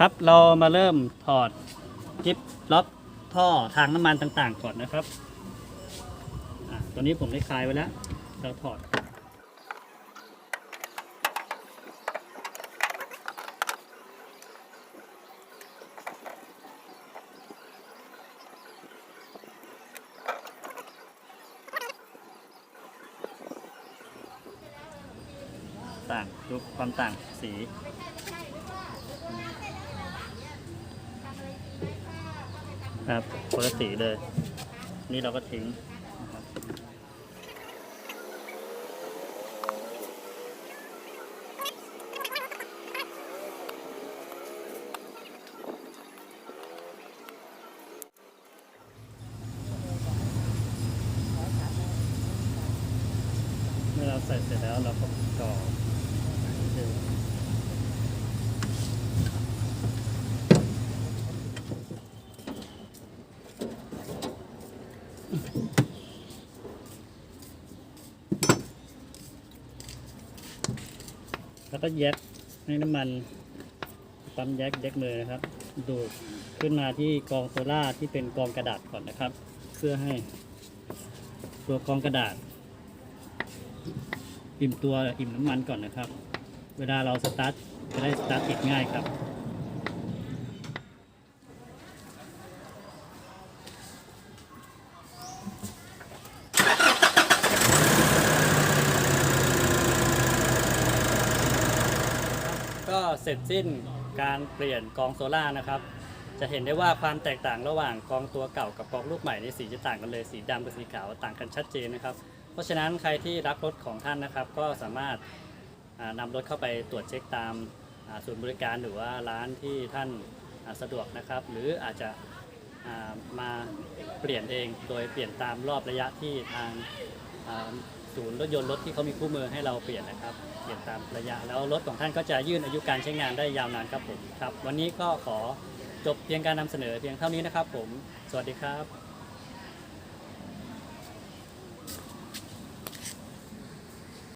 ครับเรามาเริ่มถอดกิฟล็อกท่อทางน้ำมันต่างๆ ก่อนนะครับอตัวนี้ผมได้คลายไว้แล้ว เราถอดต่างดูความต่างสี ครับคนละสีเลย นี่เราก็ทิ้งเมื่อเราใส่เสร็จแล้วเราก็กรอก แล้วก็แยกให้น้ำมันปั๊มแยกแยกมือนะครับ ดูดขึ้นมาที่กองโซล่าที่เป็นกองกระดาษก่อนนะครับ เพื่อให้ตัวกองกระดาษ อิ่มตัวอิ่มน้ำมันก่อนนะครับ เวลาเราสตาร์ทจะได้สตาร์ทติดง่ายครับ เสร็จสิ้นการเปลี่ยนกองโซล่านะครับ จะเห็นได้ว่าความแตกต่างระหว่างกองตัวเก่ากับกองลูกใหม่ในสีจะต่างกันเลยสีดำกับสีขาวต่างกันชัดเจนนะครับ เพราะฉะนั้นใครที่รักรถของท่านนะครับ ก็สามารถานำรถเข้าไปตรวจเช็คตามอ่าศูนย์บริการหรือว่าร้านที่ท่านาสะดวกนะครับ หรืออาจจะามาเปลี่ยนเองโดยเปลี่ยนตามรอบระยะที่ทาง ศูนย์รถยนต์รถที่เขามีคู่มือให้เราเปลี่ยนนะครับ เปลี่ยนตามระยะแล้วรถของท่านก็จะยืดอายุการใช้งานได้ยาวนานครับผมครับ วันนี้ก็ขอจบเพียงการนำเสนอเพียงเท่านี้นะครับผม สวัสดีครับ